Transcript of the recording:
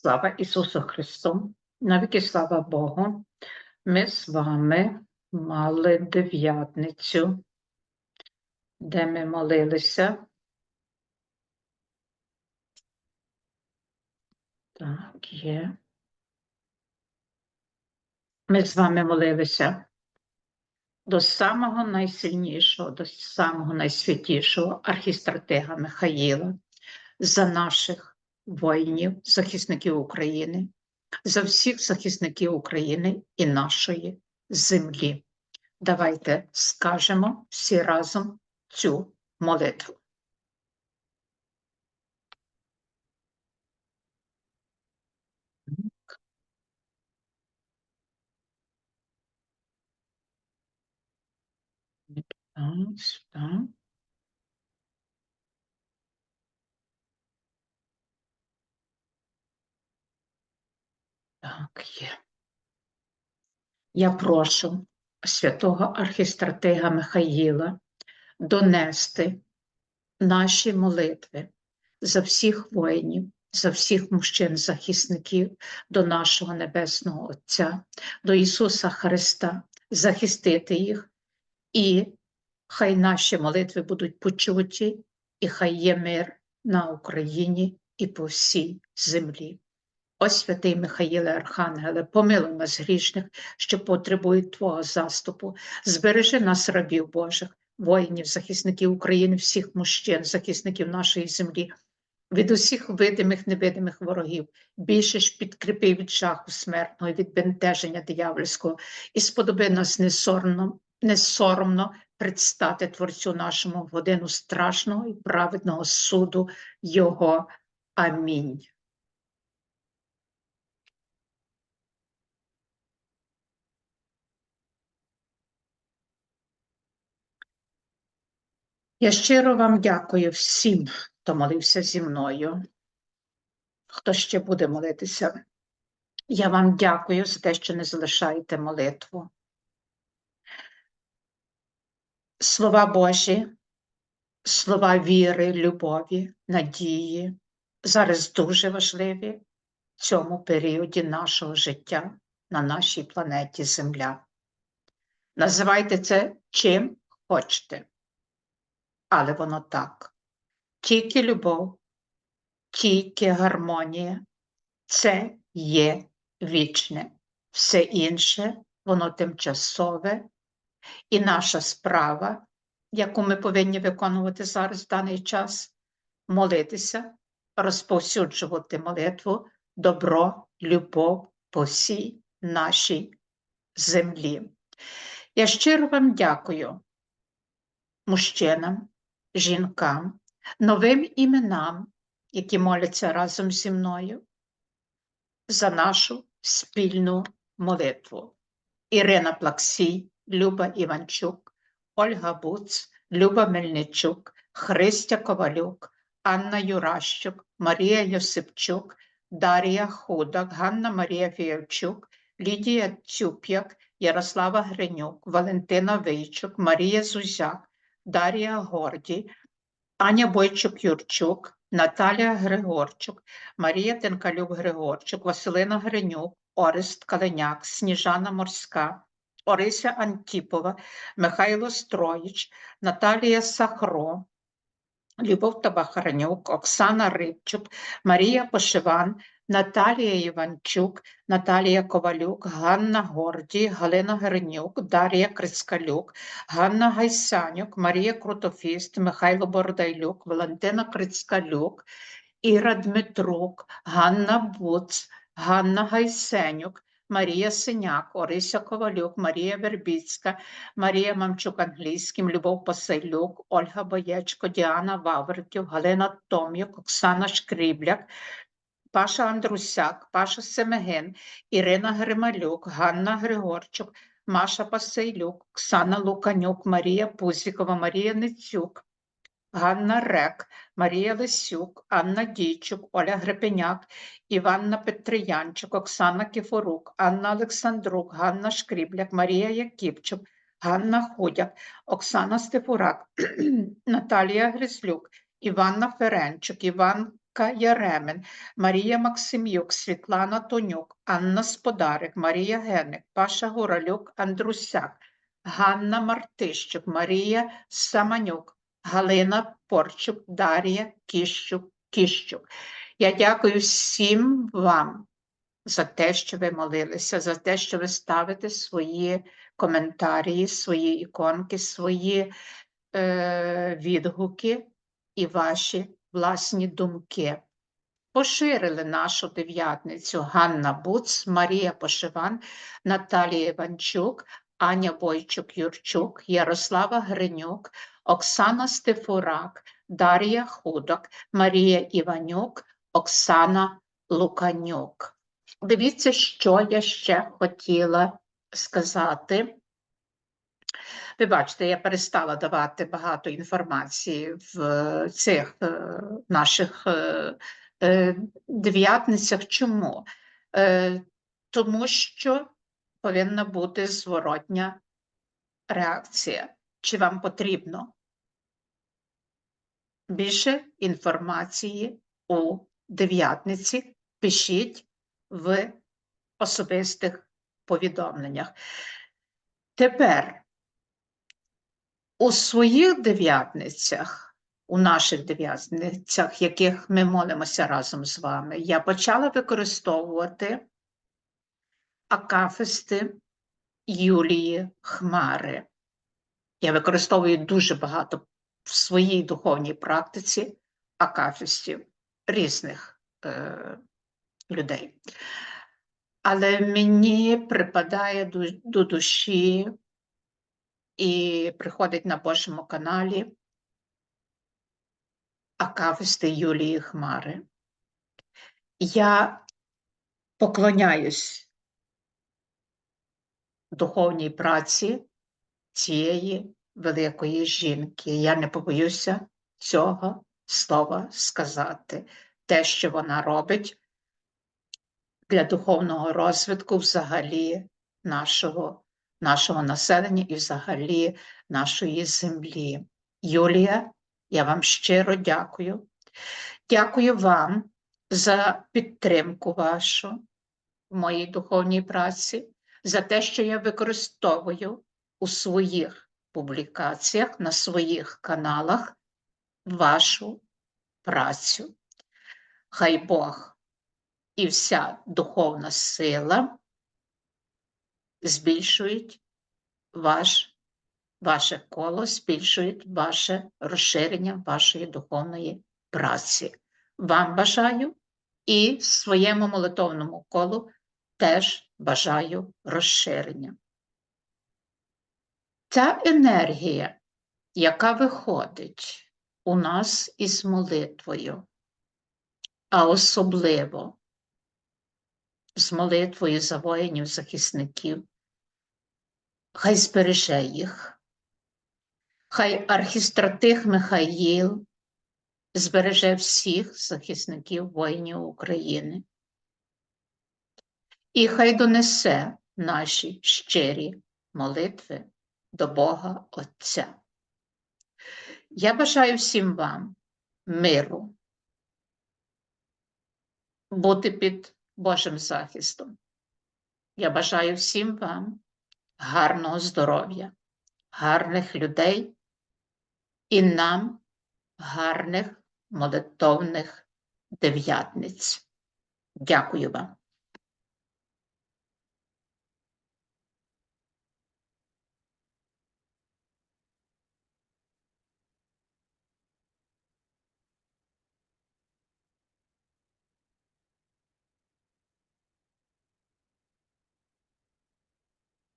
Слава Ісусу Христу, навіки слава Богу. Ми з вами мали дев'ятницю, де ми молилися. Так, є. Ми з вами молилися до самого найсильнішого, до самого найсвятішого архістратега Михаїла за наших воїнів, захисників України, за всіх захисників України і нашої землі. Давайте скажемо всі разом цю молитву. Так. Так, є. Я прошу святого архістратега Михаїла донести наші молитви за всіх воїнів, за всіх мужчин-захисників до нашого Небесного Отця, до Ісуса Христа, захистити їх, і хай наші молитви будуть почуті, і хай є мир на Україні і по всій землі. О святий Михаїле Архангеле, помилуй нас грішних, що потребують Твого заступу, збережи нас, рабів Божих, воїнів, захисників України, всіх мужчин, захисників нашої землі, від усіх видимих, невидимих ворогів, більше ж підкріпи від жаху смертного, від бентеження диявольського, і сподоби нас не соромно, не соромно предстати Творцю нашому в годину страшного і праведного суду Його. Амінь. Я щиро вам дякую всім, хто молився зі мною, хто ще буде молитися. Я вам дякую за те, що не залишаєте молитву. Слова Божі, слова віри, любові, надії зараз дуже важливі в цьому періоді нашого життя на нашій планеті Земля. Називайте це чим хочете але воно так. Тільки любов, тільки гармонія це є вічне. Все інше, воно тимчасове, і наша справа, яку ми повинні виконувати зараз в даний час, молитися, розповсюджувати молитву, добро, любов по всій нашій землі. Я щиро вам дякую, мужчинам, жінкам, новим іменам, які моляться разом зі мною за нашу спільну молитву. Ірина Плаксій, Люба Іванчук, Ольга Буц, Люба Мельничук, Христя Ковалюк, Анна Юращук, Марія Йосипчук, Дар'я Худак, Ганна Марія Фіявчук, Лідія Цюп'як, Ярослава Гринюк, Валентина Вийчук, Марія Зузяк, Дар'я Гордій, Аня Бойчук-Юрчук, Наталія Григорчук, Марія Тенкалюк-Григорчук, Василина Гринюк, Орест Каленяк, Сніжана Морська, Орися Антіпова, Михайло Строїч, Наталія Сахро, Любов Табахарнюк, Оксана Рибчук, Марія Пошиван, Наталія Іванчук, Наталія Ковалюк, Ганна Горді, Галина Гернюк, Дар'я Крицкалюк, Ганна Гайсанюк, Марія Крутофіст, Михайло Бородайлюк, Валентина Крицкалюк, Іра Дмитрук, Ганна Буц, Ганна Гайсенюк, Марія Синяк, Орися Ковалюк, Марія Вербіцька, Марія Мамчук Англійським, Любов Посилюк, Ольга Боєчко, Діана Вавриків, Галина Том'юк, Оксана Шкрібляк, Паша Андрусяк, Паша Семеген, Ірина Грималюк, Ганна Григорчук, Маша Пасейлюк, Оксана Луканюк, Марія Пузікова, Марія Ницюк, Ганна Рек, Марія Лисюк, Анна Дійчук, Оля Грепеняк, Іванна Петриянчук, Оксана Кіфорук, Анна Олександрук, Ганна Шкрібляк, Марія Яківчук, Ганна Худяк, Оксана Стефурак, Наталія Гризлюк, Іванна Ференчук, Іван Віка Яремен, Марія Максимюк, Світлана Тонюк, Анна Сподарик, Марія Генник, Паша Гуралюк, Андрусяк, Ганна Мартищук, Марія Саманюк, Галина Порчук, Дар'я Кіщук, Кіщук. Я дякую всім вам за те, що ви молилися, за те, що ви ставите свої коментарі, свої іконки, свої е, відгуки і ваші власні думки. Поширили нашу дев'ятницю Ганна Буц, Марія Пошиван, Наталія Іванчук, Аня Бойчук-Юрчук, Ярослава Гринюк, Оксана Стефурак, Дар'я Худок, Марія Іванюк, Оксана Луканюк. Дивіться, що я ще хотіла сказати. Ви бачите, я перестала давати багато інформації в е, цих е, наших е, дев'ятницях. Чому? Тому що повинна бути зворотня реакція. Чи вам потрібно більше інформації у дев'ятниці? Пишіть в особистих повідомленнях. Тепер у своїх дев'ятницях, у наших дев'ятницях, яких ми молимося разом з вами, я почала використовувати акафисти Юлії Хмари. Я використовую дуже багато в своїй духовній практиці акафістів різних е, людей. Але мені припадає до, до душі і приходить на Божому каналі Акафисти Юлії Хмари. Я поклоняюсь духовній праці цієї великої жінки. Я не побоюся цього слова сказати. Те, що вона робить для духовного розвитку взагалі нашого нашого населення і взагалі нашої землі. Юлія, я вам щиро дякую. Дякую вам за підтримку вашу в моїй духовній праці, за те, що я використовую у своїх публікаціях, на своїх каналах вашу працю. Хай Бог і вся духовна сила збільшують ваш, ваше коло, збільшують ваше розширення вашої духовної праці. Вам бажаю і своєму молитовному колу теж бажаю розширення. Ця енергія, яка виходить у нас із молитвою, а особливо з молитвою за воїнів, захисників. Хай збереже їх, хай архістратих Михаїл збереже всіх захисників воїнів України. І хай донесе наші щирі молитви до Бога Отця. Я бажаю всім вам миру, бути під Божим захистом. Я бажаю всім вам гарного здоров'я, гарних людей і нам гарних молитовних дев'ятниць. Дякую вам.